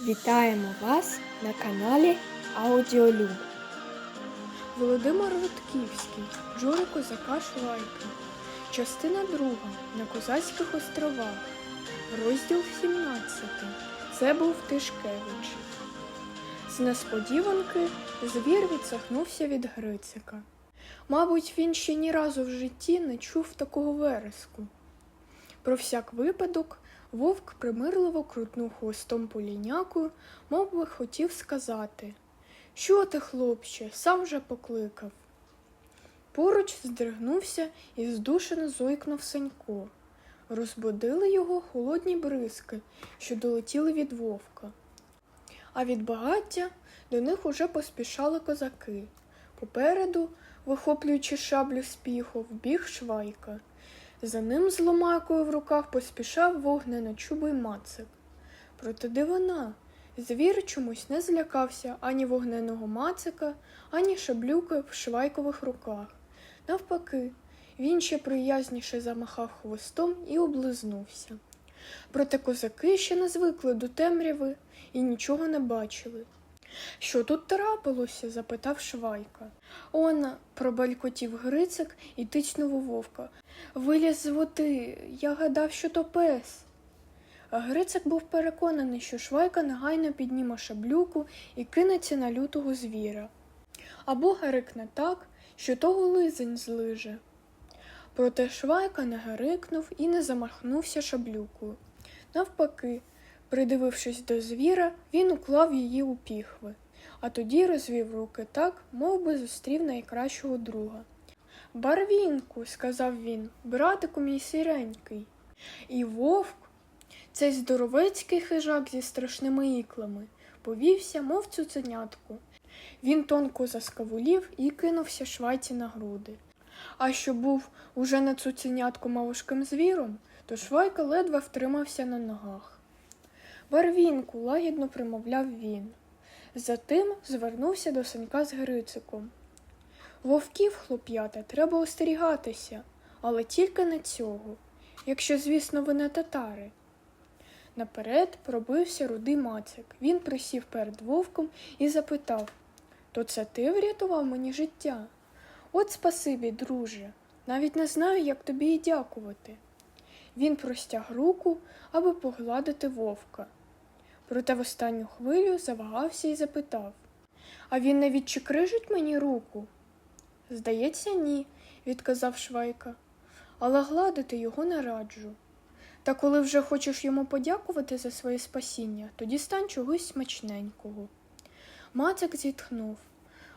Вітаємо вас на каналі Аудіолюб. Володимир Рудківський, Жури Козака Швайка. Частина друга на Козацьких островах. Розділ 17. Це був Тишкевич. З несподіванки звір відсахнувся від Грицика. Мабуть, він ще ні разу в житті не чув такого вереску. Про всяк випадок вовк примирливо крутнув хвостом по ліняку, мов би хотів сказати Що ти, хлопче, сам вже покликав. Поруч здригнувся і здушено зойкнув Санько. Розбудили його холодні бризки, що долетіли від вовка. А від багаття до них уже поспішали козаки. Попереду, вихоплюючи шаблю з піхов, біг швайка. За ним з ломакою в руках поспішав вогненочубий мацик. Проте дивина, звір чомусь не злякався ані вогненого мацика, ані шаблюки в швайкових руках. Навпаки, він ще приязніше замахав хвостом і облизнувся. Проте козаки ще не звикли до темряви і нічого не бачили. Що тут трапилося? запитав Швайка. Он, пробалькотів Грицик і тицьнув у вовка. Виліз з води, я гадав, що то пес. Грицик був переконаний, що Швайка негайно підніме шаблюку і кинеться на лютого звіра. Або гарикне так, що того лизень злиже. Проте Швайка не гарикнув і не замахнувся шаблюкою. Навпаки, придивившись до звіра, він уклав її у піхви, а тоді розвів руки так, мов би зустрів найкращого друга. Барвінку, сказав він, братику мій сіренький. І вовк, цей здоровецький хижак зі страшними іклами, повівся, мов цуценятку. Він тонко заскавулів і кинувся швайці на груди. А що був уже не цуценятком, а важким звіром, то швайка ледве втримався на ногах. Барвінку, лагідно примовляв він. Затим звернувся до Санька з Грициком. Вовків, хлоп'ята, треба остерігатися, але тільки не цього, якщо, звісно, ви не татари. Наперед пробився рудий мацик. Він присів перед вовком і запитав То це ти врятував мені життя? От спасибі, друже, навіть не знаю, як тобі і дякувати. Він простяг руку, аби погладити вовка. Проте в останню хвилю завагався і запитав А він не відчикрижить мені руку? Здається, ні, відказав Швайка, але гладити його не раджу. Та коли вже хочеш йому подякувати за своє спасіння, тоді стань чогось смачненького. Мацик зітхнув.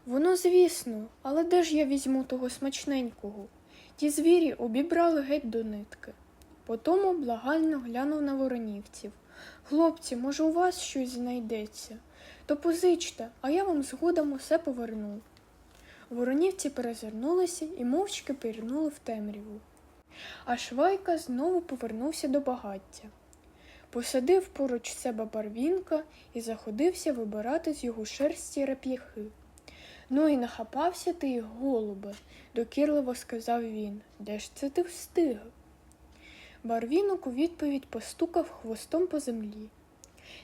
Воно, звісно, але де ж я візьму того смачненького? Ті звірі обібрали геть до нитки. Потому благально глянув на воронівців. Хлопці, може, у вас щось знайдеться? То позичте, а я вам згодом усе поверну. Воронівці перезирнулися і мовчки пірнули в темряву. А Швайка знову повернувся до багаття. Посадив поруч себе барвінка і заходився вибирати з його шерсті реп'яхи. Ну і нахапався ти голубе, докірливо сказав він. Де ж це ти встиг? Барвінок у відповідь постукав хвостом по землі.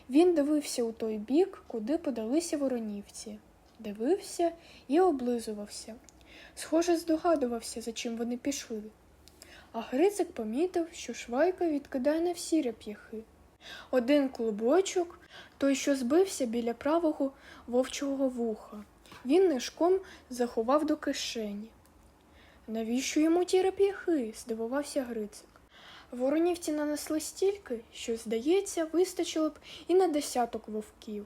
Він дивився у той бік, куди подалися воронівці. Дивився і облизувався. Схоже, здогадувався, за чим вони пішли. А Грицик помітив, що швайка відкидає не всі реп'яхи. Один клубочок, той, що збився біля правого вовчого вуха, він нишком заховав до кишені. Навіщо йому ті реп'яхи? здивувався Грицик. Воронівці нанесли стільки, що, здається, вистачило б і на десяток вовків.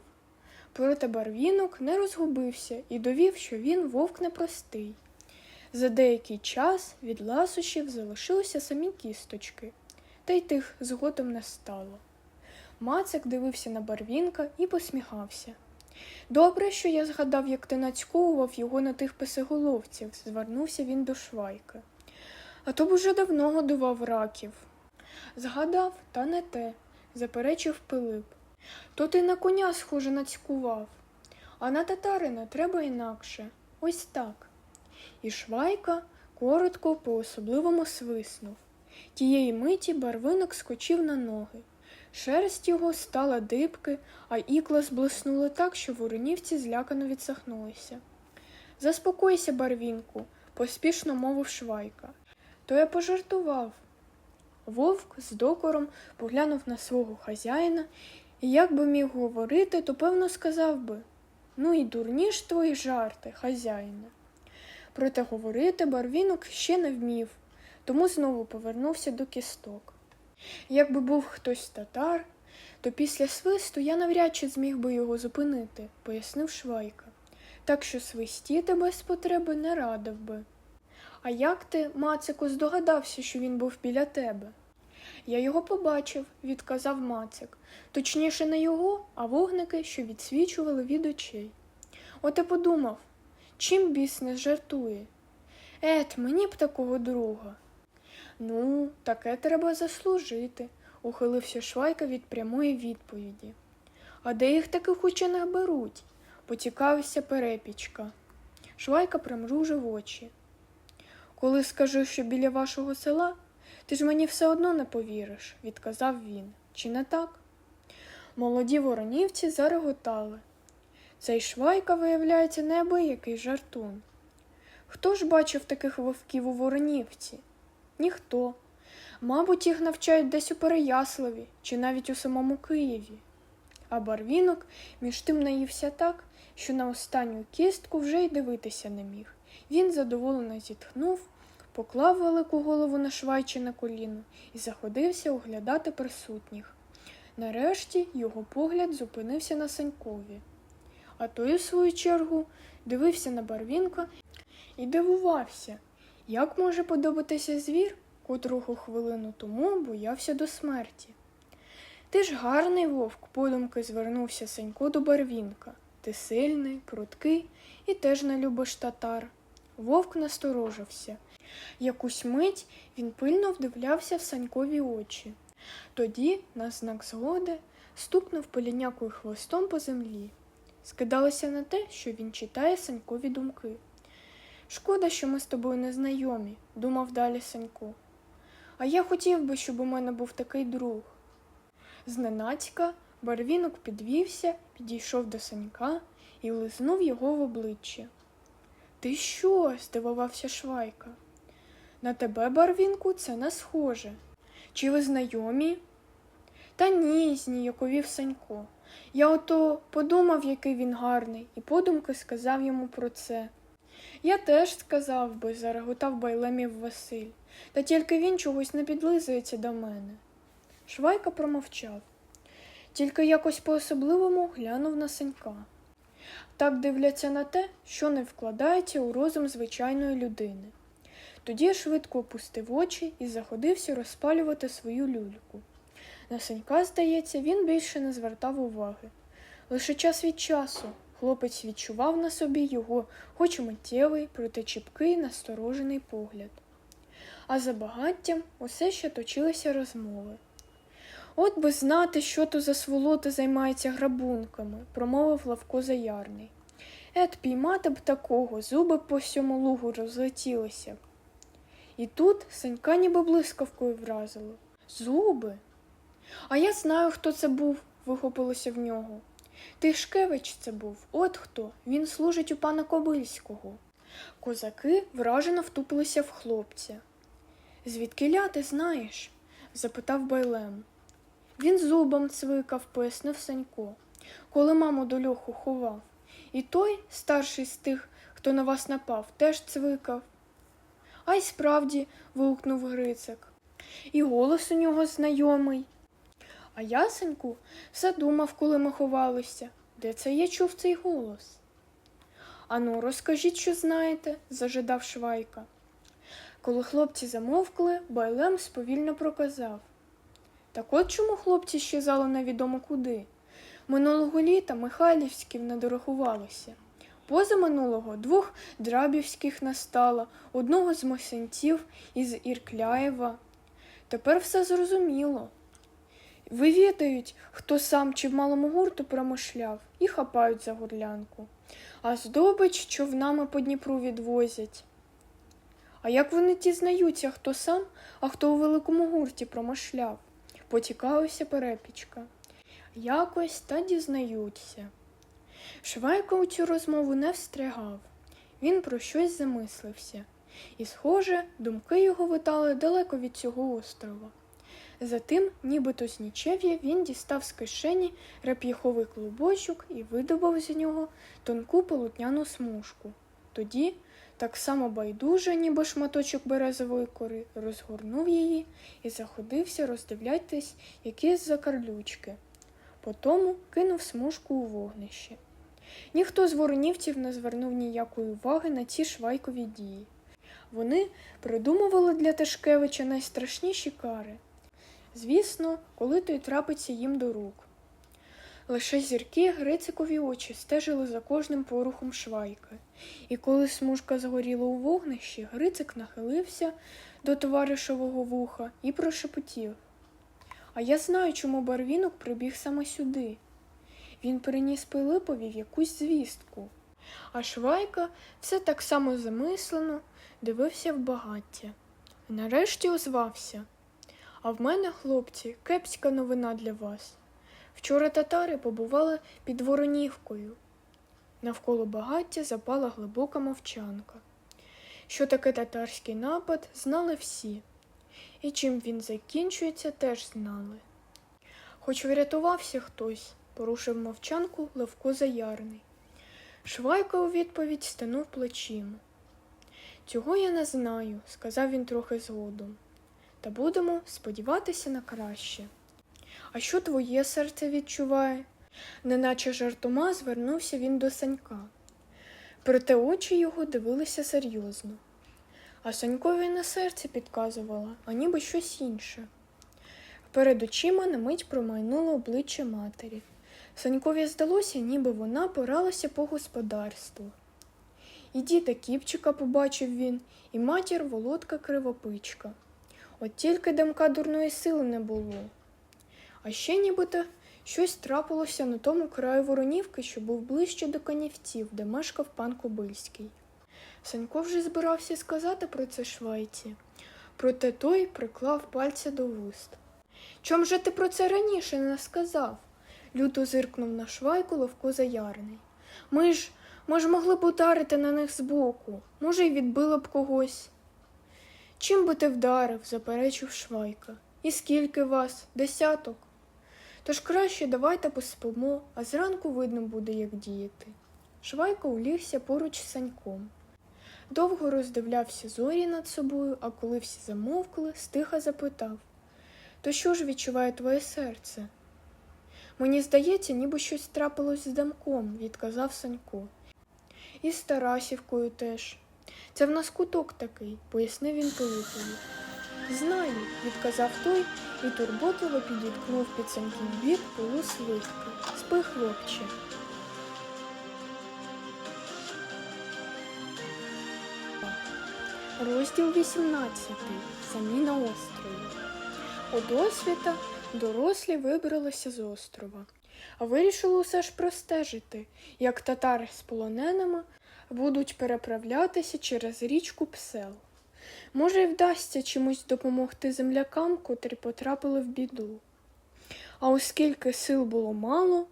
Проте барвінок не розгубився і довів, що він вовк непростий. За деякий час від ласощів залишилися самі кісточки, та й тих згодом не стало. Мацик дивився на барвінка і посміхався. Добре, що я згадав, як ти нацьковував його на тих писиголовців, звернувся він до швайки. А то б уже давно годував раків. Згадав, та не те, заперечив Пилип. То ти на коня, схоже, нацькував, а на татарина треба інакше. Ось так. І Швайка коротко по особливому свиснув. Тієї миті барвинок скочив на ноги. Шерсть його стала дибки, а ікла зблиснули так, що воронівці злякано відсахнулися. Заспокойся, барвінку, поспішно мовив швайка. То я пожартував. Вовк з докором поглянув на свого хазяїна і як би міг говорити, то певно сказав би Ну і дурні ж твої жарти, хазяїне. Проте говорити барвінок ще не вмів, тому знову повернувся до кісток. Якби був хтось татар, то після свисту я навряд чи зміг би його зупинити, пояснив Швайка. Так що свистіти без потреби не радив би. А як ти, Мацику, здогадався, що він був біля тебе? Я його побачив, відказав Мацик. Точніше, не його, а вогники, що відсвічували від очей. От і подумав, чим біс не жартує? Ет, мені б такого друга. Ну, таке треба заслужити, ухилився Швайка від прямої відповіді. А де їх таких учених беруть? поцікавився перепічка. Швайка примружив очі. Коли скажу, що біля вашого села, ти ж мені все одно не повіриш, відказав він. Чи не так? Молоді воронівці зареготали. Цей швайка, виявляється, неабиякий жартун. Хто ж бачив таких вовків у воронівці? Ніхто. Мабуть, їх навчають десь у Переяславі чи навіть у самому Києві. А барвінок між тим наївся так, що на останню кістку вже й дивитися не міг. Він задоволено зітхнув, поклав велику голову на швайчине коліно і заходився оглядати присутніх. Нарешті його погляд зупинився на Санькові. А той, у свою чергу, дивився на барвінка і дивувався, як може подобатися звір, котрого хвилину тому боявся до смерті. Ти ж гарний вовк, подумки звернувся Санько до барвінка. Ти сильний, пруткий і теж не любиш татар. Вовк насторожився. Якусь мить він пильно вдивлявся в Санькові очі. Тоді, на знак згоди, стукнув полінякою хвостом по землі. Скидалося на те, що він читає Санькові думки. Шкода, що ми з тобою не знайомі, думав далі Санько. А я хотів би, щоб у мене був такий друг. Зненацька барвінок підвівся, підійшов до Санька і лизнув його в обличчя. Ти що? здивувався Швайка. На тебе, барвінку, це не схоже. Чи ви знайомі? Та ні, зніяковів Санько. Я ото подумав, який він гарний, і подумки сказав йому про це. Я теж сказав би, зареготав байлемів Василь, та тільки він чогось не підлизується до мене. Швайка промовчав, тільки якось по-особливому глянув на Санька. Так дивляться на те, що не вкладається у розум звичайної людини. Тоді швидко опустив очі і заходився розпалювати свою люльку. На Санька, здається, він більше не звертав уваги. Лише час від часу хлопець відчував на собі його, хоч і миттєвий, проте чіпкий, насторожений погляд. А за багаттям усе ще точилися розмови. От би знати, що то за сволота займається грабунками, промовив Лавко Заярний. Ет, піймати б такого, зуби по всьому лугу розлетілися. І тут Санька ніби блискавкою вразило. Зуби. А я знаю, хто це був, вихопилося в нього. Тишкевич це був, от хто. Він служить у пана Кобильського. Козаки вражено втупилися в хлопця. Звідкиля ти знаєш? запитав Байлем. Він зубом цвикав, пояснив Санько, коли маму до льоху ховав. І той, старший з тих, хто на вас напав, теж цвикав. А й справді. вигукнув Грицик. І голос у нього знайомий. А ясеньку все думав, коли ми ховалися. Де це я чув цей голос? Ану, розкажіть, що знаєте, зажадав Швайка. Коли хлопці замовкли, Байлем сповільно проказав. Так от чому хлопці щезали невідомо куди. Минулого літа Михайлівськів не дорахувалося. Поза минулого двох драбівських настало, одного з Мосинців із Іркляєва. Тепер все зрозуміло. Вивідають, хто сам чи в малому гурту промишляв, і хапають за горлянку, а здобич човнами по Дніпру відвозять. А як вони дізнаються, хто сам, а хто у великому гурті промишляв? поцікавився перепічка. Якось та дізнаються. Швайка у цю розмову не встрягав. Він про щось замислився, і, схоже, думки його витали далеко від цього острова. Затим, нібито з нічев'я, він дістав з кишені реп'яховий клубочок і видобав з нього тонку полотняну смужку. Тоді, так само байдуже, ніби шматочок березової кори, розгорнув її і заходився роздивлятись якісь закарлючки. Потому кинув смужку у вогнище. Ніхто з воронівців не звернув ніякої уваги на ці швайкові дії. Вони придумували для Тишкевича найстрашніші кари. Звісно, коли той трапиться їм до рук. Лише зірки Грицикові очі стежили за кожним порухом швайки, і коли смужка згоріла у вогнищі, Грицик нахилився до товаришового вуха і прошепотів. А я знаю, чому барвінок прибіг саме сюди. Він приніс Пилипові якусь звістку. А Швайка все так само замислено дивився в багаття. Нарешті озвався. А в мене, хлопці, кепська новина для вас. Вчора татари побували під Воронівкою. Навколо багаття запала глибока мовчанка. Що таке татарський напад, знали всі, і чим він закінчується, теж знали. Хоч врятувався хтось, порушив мовчанку Левко Заярний. Швайка у відповідь стенув плечима. Цього я не знаю, сказав він трохи згодом. Та будемо сподіватися на краще. А що твоє серце відчуває? Неначе жартома звернувся він до Санька. Проте очі його дивилися серйозно. А Санькові на серце підказувала, а ніби щось інше. Перед очима на мить промайнуло обличчя матері. Санькові здалося, ніби вона поралася по господарству. І діда Кіпчика побачив він, і матір Володка Кривопичка. От тільки дамка дурної сили не було. А ще нібито щось трапилося на тому краю Воронівки, що був ближче до канівців, де мешкав пан Кобильський. Санько вже збирався сказати про це швайці, проте той приклав пальця до вуст. Чом же ти про це раніше не сказав? Люто зиркнув на швайку Левко Заярний. Ми ж, ми ж могли б ударити на них збоку, може, й відбили б когось. Чим би ти вдарив, заперечив Швайка. І скільки вас? Десяток? Тож краще давайте поспимо, а зранку видно буде, як діяти. Швайка улігся поруч з Саньком. Довго роздивлявся зорі над собою, а коли всі замовкли, стиха запитав То що ж відчуває твоє серце? Мені здається, ніби щось трапилось з дамком, відказав Санько. І з Тарасівкою теж. Це в нас куток такий, пояснив він Пилипові. Знаю, відказав той і турботливо підіткнув під Саньків бік полу свитки. Спи, хлопче. Розділ 18. Самі на острові. У досвіта дорослі вибралися з острова, а вирішили усе ж простежити, як татари з полоненими будуть переправлятися через річку Псел. Може, й вдасться чимось допомогти землякам, котрі потрапили в біду. А оскільки сил було мало,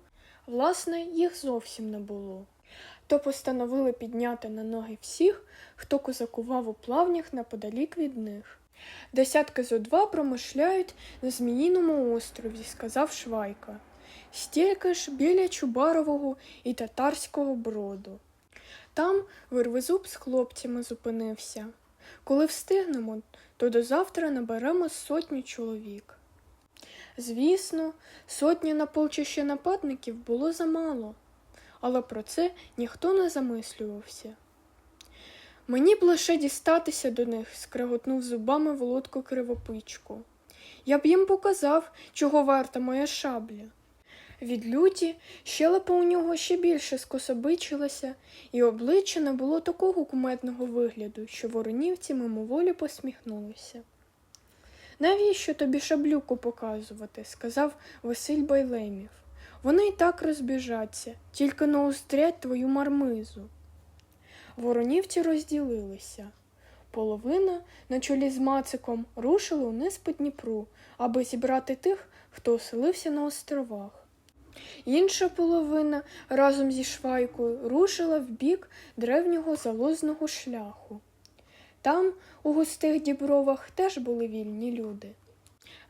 власне, їх зовсім не було, то постановили підняти на ноги всіх, хто козакував у плавнях неподалік від них. Десятки зо два промишляють на Зміїному острові, сказав Швайка, стільки ж біля Чубарового і татарського броду. Там Вервезуб з хлопцями зупинився. Коли встигнемо, то до завтра наберемо сотню чоловік. Звісно, сотні на полчище нападників було замало, але про це ніхто не замислювався. Мені б лише дістатися до них, скреготнув зубами Володко Кривопичку. Я б їм показав, чого варта моя шабля. Від люті щелепа у нього ще більше скособичилася, і обличчя не було такого куметного вигляду, що воронівці мимоволі посміхнулися. Навіщо тобі шаблюку показувати? сказав Василь Байлемів. Вони й так розбіжаться, тільки не устрять твою мармизу. Воронівці розділилися. Половина на чолі з Мациком рушили униз по Дніпру, аби зібрати тих, хто оселився на островах. Інша половина разом зі Швайкою рушила в бік древнього залозного шляху. Там, у густих дібровах, теж були вільні люди.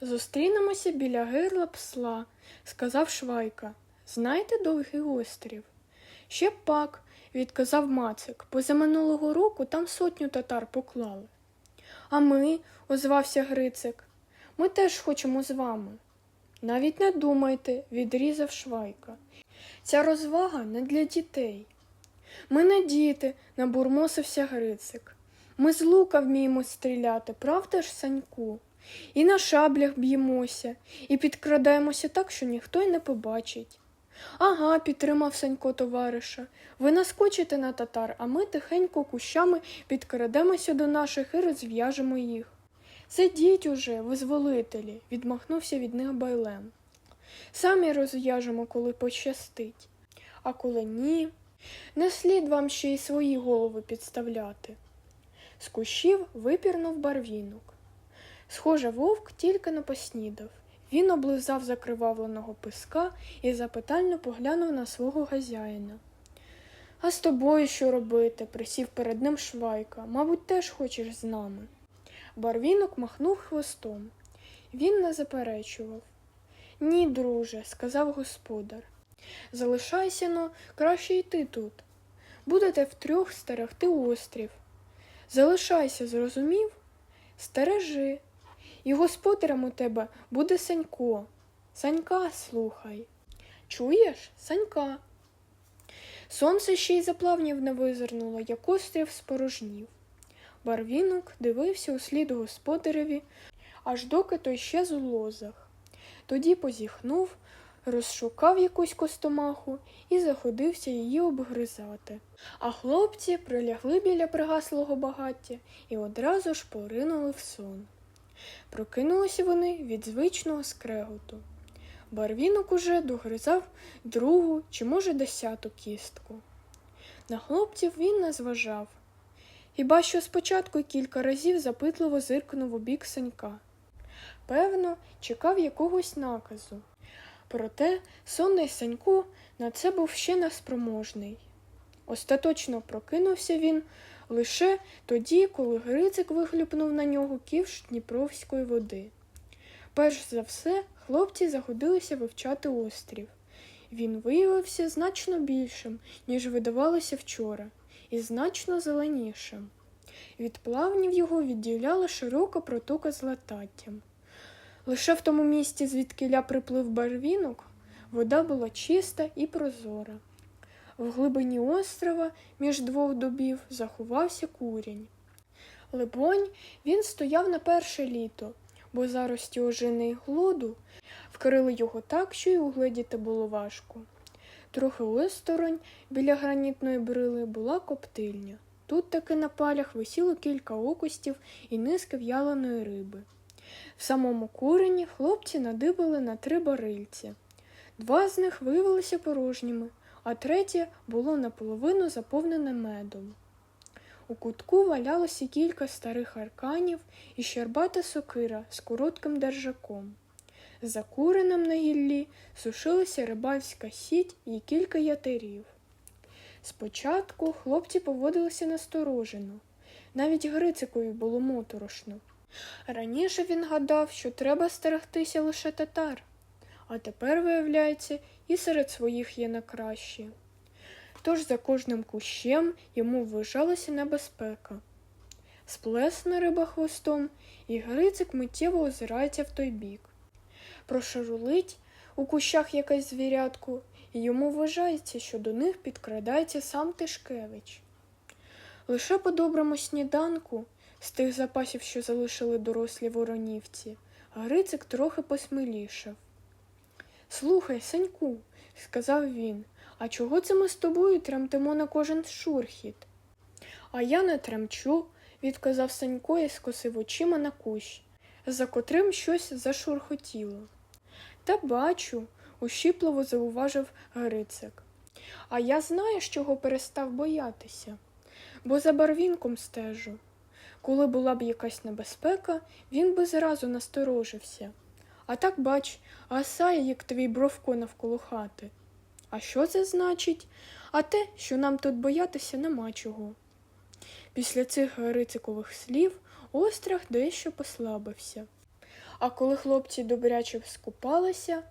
Зустрінемося біля гирла псла, сказав Швайка. Знаєте довгий острів? Ще пак, відказав Мацик, позаминулого року там сотню татар поклали. А ми, озвався Грицик, ми теж хочемо з вами. Навіть не думайте, відрізав Швайка. Ця розвага не для дітей. Ми не діти, набурмосився Грицик. Ми з лука вміємо стріляти, правда ж, Саньку? І на шаблях б'ємося, і підкрадаємося так, що ніхто й не побачить. Ага, підтримав Санько товариша. Ви наскочите на татар, а ми тихенько кущами підкрадемося до наших і розв'яжемо їх. Сидіть уже, визволителі, відмахнувся від них байлем. Самі розв'яжемо, коли пощастить. А коли ні, не слід вам ще й свої голови підставляти. З кущів випірнув барвінок. Схоже, вовк тільки не поснідав. Він облизав закривавленого писка і запитально поглянув на свого газяїна. А з тобою що робити? присів перед ним швайка. Мабуть, теж хочеш з нами. Барвінок махнув хвостом. Він не заперечував. Ні, друже, сказав господар. Залишайся но, краще йти тут. Будете втрьох стерегти острів. Залишайся, зрозумів? Стережи. І господарем у тебе буде Санько. Санька слухай. Чуєш, Санька? Сонце ще й за плавнів не визирнуло, як острів спорожнів. Барвінок дивився у слід господареві, аж доки той щез у лозах. Тоді позіхнув, розшукав якусь костомаху і заходився її обгризати. А хлопці прилягли біля пригаслого багаття і одразу ж поринули в сон. Прокинулися вони від звичного скреготу. Барвінок уже догризав другу чи, може, десяту кістку. На хлопців він не зважав. Хіба що спочатку кілька разів запитливо зиркнув у бік Санька. Певно, чекав якогось наказу. Проте сонний Санько на це був ще неспроможний. Остаточно прокинувся він лише тоді, коли Грицик вихлюпнув на нього ківш Дніпровської води. Перш за все, хлопці заходилися вивчати острів. Він виявився значно більшим, ніж видавалося вчора, і значно зеленішим. Від плавнів його відділяла широка протока з лататтям. Лише в тому місці, звідкиля приплив барвінок, вода була чиста і прозора. В глибині острова між двох дубів заховався курінь. Либонь, він стояв на перше літо, бо зарості ожини глоду вкрили його так, що й угледіти було важко. Трохи осторонь біля гранітної брили була коптильня. Тут таки на палях висіло кілька окустів і низки в'яленої риби. В самому курені хлопці надибали на три барильці. Два з них виявилися порожніми, а третє було наполовину заповнене медом. У кутку валялося кілька старих арканів і щербата сокира з коротким держаком. За куренем на гіллі сушилася рибальська сіть і кілька ятерів. Спочатку хлопці поводилися насторожено, навіть Грицикові було моторошно. Раніше він гадав, що треба стерегтися лише татар, а тепер, виявляється, і серед своїх є на краще. Тож за кожним кущем йому вважалася небезпека. Сплесне риба хвостом, і Грицик миттєво озирається в той бік. Прошарулить у кущах якесь звірятку, і йому вважається, що до них підкрадається сам Тишкевич. Лише по доброму сніданку, з тих запасів, що залишили дорослі воронівці, Грицик трохи посмілішав. Слухай, Саньку, сказав він, а чого це ми з тобою тремтимо на кожен шурхіт? А я не тремчу, відказав Санько і скосив очима на кущ, за котрим щось зашурхотіло. Та бачу, ущіпливо зауважив Грицик. А я знаю, з чого перестав боятися, бо за барвінком стежу. Коли була б якась небезпека, він би зразу насторожився. А так бач, гасає, як твій бровко навколо хати. А що це значить? А те, що нам тут боятися нема чого. Після цих грицикових слів острах дещо послабився. А коли хлопці добряче скупалися,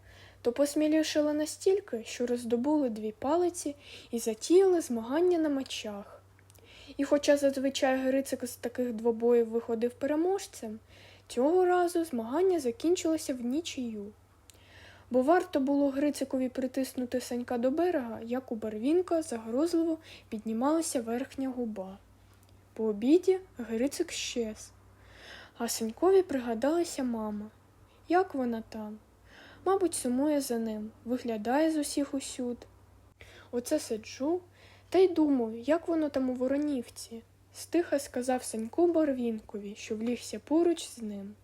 то посмілішали настільки, що роздобули дві палиці і затіяли змагання на мечах. І хоча зазвичай Грицик з таких двобоїв виходив переможцем, цього разу змагання закінчилося в нічию. Бо варто було Грицикові притиснути санька до берега, як у барвінка загрозливо піднімалася верхня губа. По обіді Грицик щез. А Санькові пригадалася мама. Як вона там? Мабуть, сумує за ним, виглядає з усіх усюд. Оце сиджу та й думаю, як воно там у Воронівці. Стиха сказав Санько Барвінкові, що влігся поруч з ним.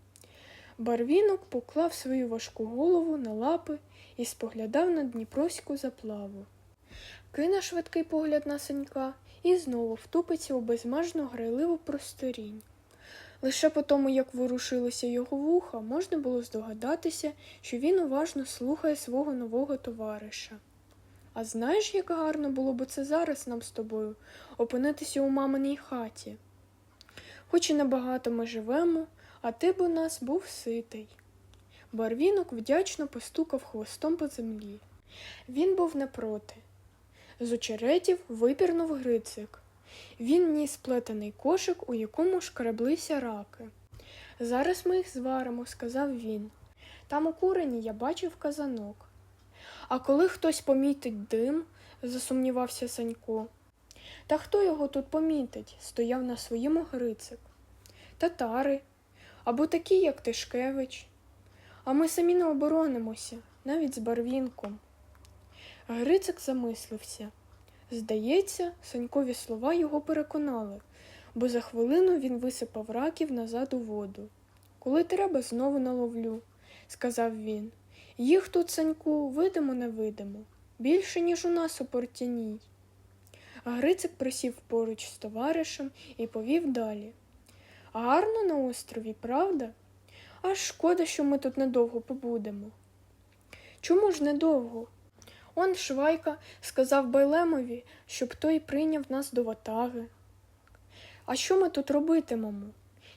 Барвінок поклав свою важку голову на лапи і споглядав на Дніпровську заплаву. Кине швидкий погляд на Санька і знову втупиться у безмежну грайливу просторінь. Лише по тому, як ворушилися його вуха, можна було здогадатися, що він уважно слухає свого нового товариша. А знаєш, як гарно було б це зараз нам з тобою опинитися у маминій хаті? Хоч і небагато ми живемо, а ти б у нас був ситий. Барвінок вдячно постукав хвостом по землі. Він був не проти. З очеретів випірнув грицик. Він ніс плетений кошик, у якому шкреблися раки. Зараз ми їх зваримо, сказав він. Там у курені я бачив казанок. А коли хтось помітить дим, засумнівався Санько. Та хто його тут помітить? стояв на своєму Грицик. Татари, або такі, як Тишкевич. А ми самі не оборонимося, навіть з барвінком. Грицик замислився. Здається, Санькові слова його переконали, бо за хвилину він висипав раків назад у воду. Коли треба, знову наловлю, сказав він. Їх тут, Саньку, видимо, не видимо. Більше, ніж у нас у портяній. Грицик присів поруч з товаришем і повів далі. Гарно на острові, правда? Аж шкода, що ми тут недовго побудемо. Чому ж недовго? Он Швайка сказав Байлемові, щоб той прийняв нас до ватаги. А що ми тут робитимемо?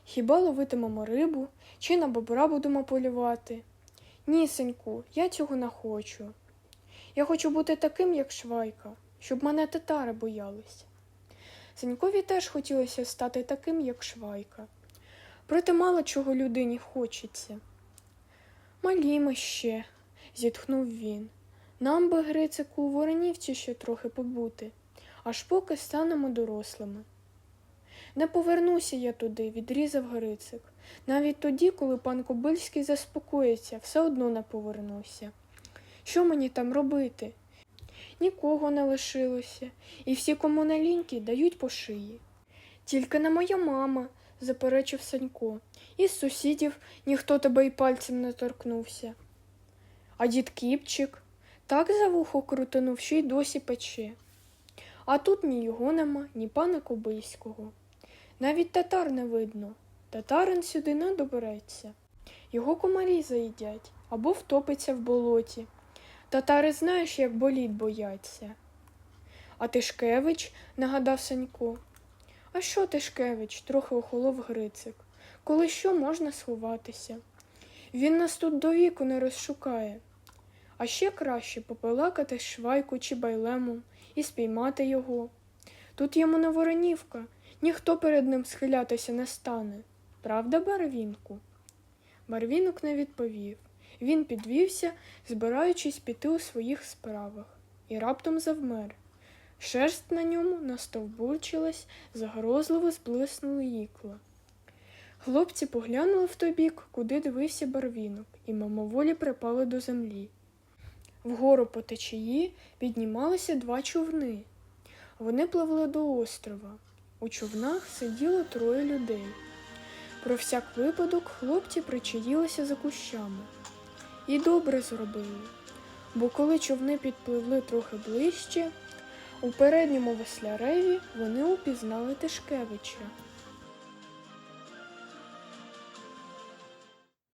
Хіба ловитимемо рибу, чи на бобра будемо полювати? Ні, синьку, я цього не хочу. Я хочу бути таким, як Швайка, щоб мене татари боялись. Синькові теж хотілося стати таким, як Швайка. Проте мало чого людині хочеться. Малі ми ще, зітхнув він. Нам би, Грицику, у Воронівці ще трохи побути, аж поки станемо дорослими. Не повернуся я туди, відрізав Грицик. Навіть тоді, коли пан Кобильський заспокоїться, все одно не повернуся. Що мені там робити? Нікого не лишилося, і всі комуналіньки дають по шиї. Тільки не моя мама, заперечив Санько, із сусідів ніхто тебе й пальцем не торкнувся. А дід Кіпчик так за вухо крутинув, що й досі пече. А тут ні його нема, ні пана Кобильського. Навіть татар не видно. Татарин сюди не добереться. Його комарі заїдять або втопиться в болоті. Татари знаєш, як боліт бояться. А Тишкевич, нагадав Санько. А що Тишкевич? трохи охолов Грицик. Коли що можна сховатися? Він нас тут до віку не розшукає. А ще краще попелакати швайку чи байлему і спіймати його. Тут йому не воронівка, ніхто перед ним схилятися не стане. Правда, Барвінку? Барвінок не відповів. Він підвівся, збираючись піти у своїх справах, і раптом завмер. Шерсть на ньому настовбурчилась, загрозливо зблиснули ікла. Хлопці поглянули в той бік, куди дивився барвінок, і мимоволі припали до землі. Вгору по течії піднімалися два човни. Вони пливли до острова. У човнах сиділо троє людей. Про всяк випадок хлопці причаїлися за кущами. І добре зробили, бо коли човни підпливли трохи ближче, у передньому весляреві вони упізнали Тишкевича.